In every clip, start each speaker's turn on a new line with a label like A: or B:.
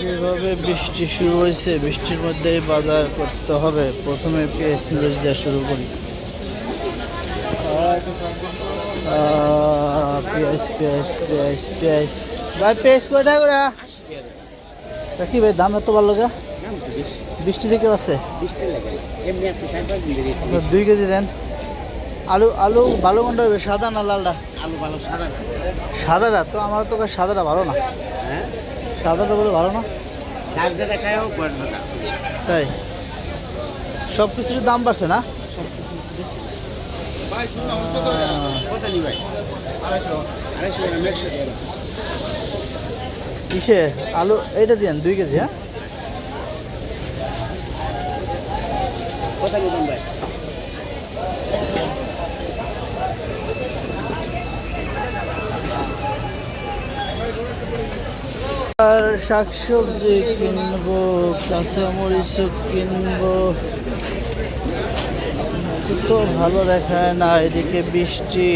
A: যেভাবে বৃষ্টি শুরু হয়েছে। বৃষ্টির মধ্যেই বাজার করতে হবে। প্রথমে পেঁয়াজ মরিচ দেওয়া শুরু করি। পেঁয়াজ পেঁয়াজ পেঁয়াজ পেঁয়াজ। ভাই পেঁয়াজ কয়টা করে? কি ভাই দাম এত ভালো গা? বৃষ্টি আছে? দুই কেজি দেন। আলু আলু ভালো কোনটা হবে সাদা না লালটা
B: আলু ভালো সাদা
A: সাদাটা তো আমার তো সাদাটা ভালো না। সাদাটা বলে ভালো না? তাই? সব কিছুর দাম বাড়ছে না? কিসে? আলু এইটা দিয়েন দুই কেজি হ্যাঁ?
B: কত নিবেন ভাই?
A: আর শাকসবজি কিনবো কাঁচামরিচও কিনবো। তো ভালো দেখায় না, এদিকে বৃষ্টি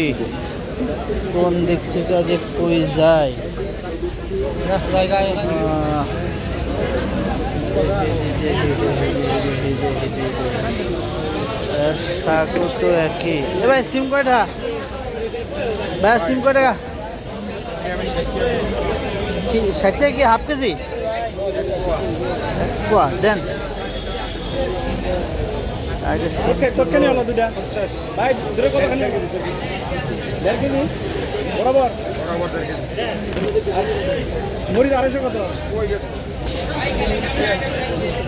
A: কোন দিক থেকে যে কই যায়। শাকও তো একই। ভাই, সিম কয়টা? ভাই, সিম কয় টাকা কি ষাট টাকা কি হাফ কেজি? এক পোয়া দেন
C: বরাবর মরিচ আড়াইশো কত?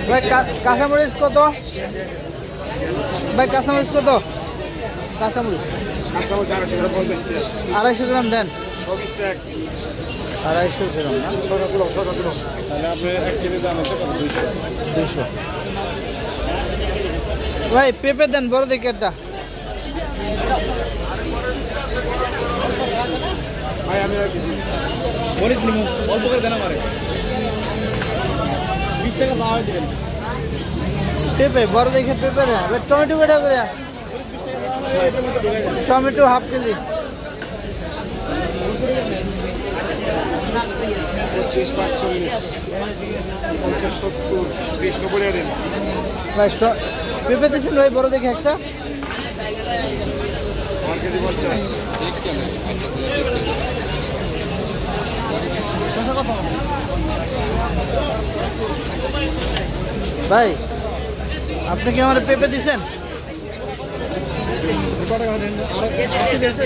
A: ভাই কা- কাঁচামরিচ কত? ভাই কাঁচামরিচ কত? কাঁচামরিচ
C: আচ্ছা আড়াইশো
A: গ্রাম দেন। আড়াইশো গ্রাম না?
C: ছটা কিলো ছটা কিলো। তাহলে আপনি এক কেজি দাম হচ্ছে কত? দুইশো।
A: দুশো ভাই পেঁপে দেন বড় দেখে একটা।
C: ভাই আমি মরিচ নিব অল্প করে দেন আমারে। বিশ টাকা দাওয়া দিবেন।
A: পেঁপে বড় দেখে পেঁপে দেন। টমেটো কটা করে টমেটো হাফ কেজি।
C: পঁচিশ পাঁচচল্লিশ পঞ্চাশ সত্তর বিশ নব্বই টাকা
A: ভাই ট- পেঁপে দিয়েছেন ভাই বড় দেখে একটা।
C: আমার কেজি পঞ্চাশ।
A: ভাই আপনি কি আমার পেঁপে দিছেন
C: কত টাকা দিন আর আর কেজি আছে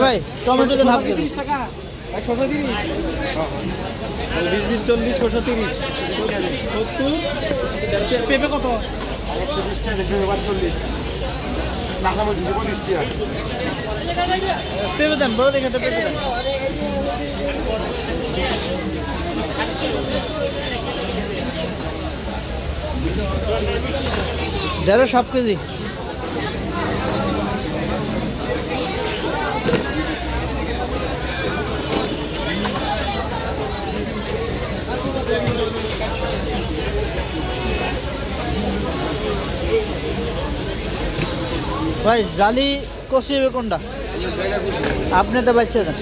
A: ভাই টমেটো দেন হাফ
C: টাকা একশো তিরিশ বিশ বিশ চল্লিশ ছশো তিরিশ সত্তর পেঁপে কত টাকা
A: দেন দেখে একটা পেঁপে দেন। দেড়ো সব কেজি। ভাই জালি কষি হবে কোনটা? আপনি একটা বাচ্চা দেন।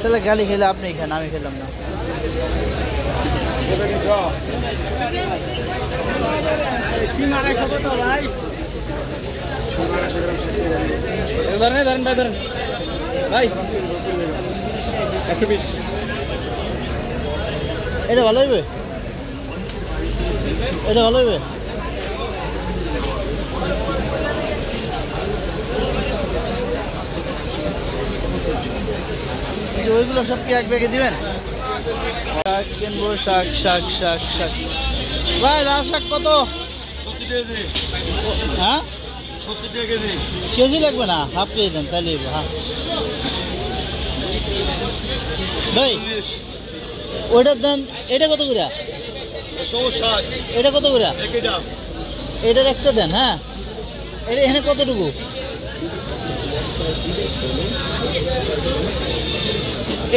A: তাহলে গালি খেলে আপনি খান আমি খেলাম না।
C: ধরেন ভাই ধরেন। ভাই একশো বিশ।
A: এটা ভালো হইবে? এটা ভালো হইবে? ওইগুলো সব কি এক ব্যাগে দিবেন? শাক কিনবো শাক শাক শাক শাক। ভাই লাল শাক কত? হ্যাঁ?
C: কেজি।
A: লাগবে না? হাফ কেজি দেন তাহলে হ্যাঁ। ভাই ওইটার দেন এটা কত করে এটা কত করে এটার একটা দেন হ্যাঁ। এটা এখানে কতটুকু?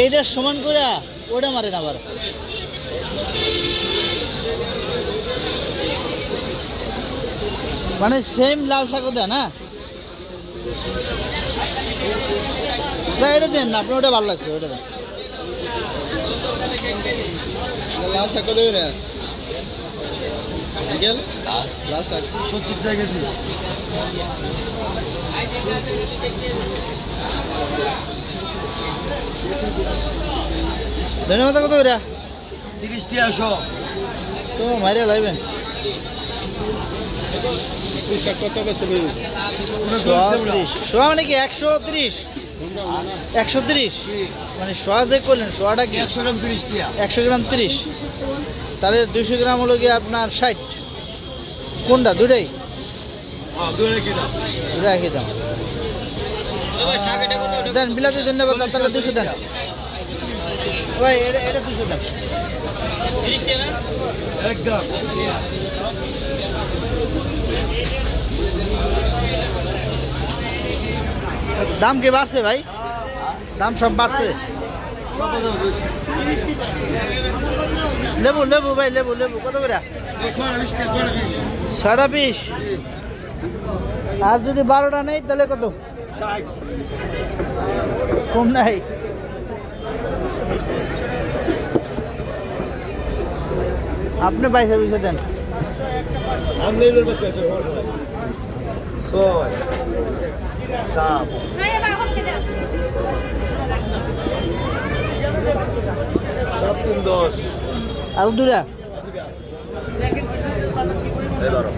A: এইটার সমান করে ওটা মারেন আবার। মানে সেম লাল শাকও দেয় হ্যাঁ? না, এটা দেন না, আপনার ওটা ভালো লাগছে ওটা দেন।
D: লাল শাক করে বিকেল লাল সত্তর টাকা কেজি।
A: ধন্যবাদ কত করে?
D: তিরিশ টাকা শো।
A: তো
D: বেশি
A: সোয়া মানে কি একশো তিরিশ? একশো তিরিশ? মানে সোয়া যে করলেন সোয়াটা কি?
D: একশো গ্রাম তিরিশ
A: একশো গ্রাম তিরিশ। তাহলে দুশো গ্রাম হলো গিয়ে আপনার ষাট। কোনটা? দুটাই
D: হ্যাঁ দুটা
A: একই দাম। দেন বিলাতি ধন্যবাদ তাহলে দুশো দেন। ভাই এটা এটা দুশো দেন।
D: একদম।
A: দাম কি বাড়ছে ভাই? দাম সব বাড়ছে। লেবু লেবু ভাই লেবু লেবু। কত করে?
D: বিশ বিশ।
A: সারা পিস আর যদি বারোটা নেই তাহলে কত? কম নাই। আপনি পয়সা পয়সা দেন।
D: ছয় সাত। দশ।
A: আলু দুটা
D: এগারো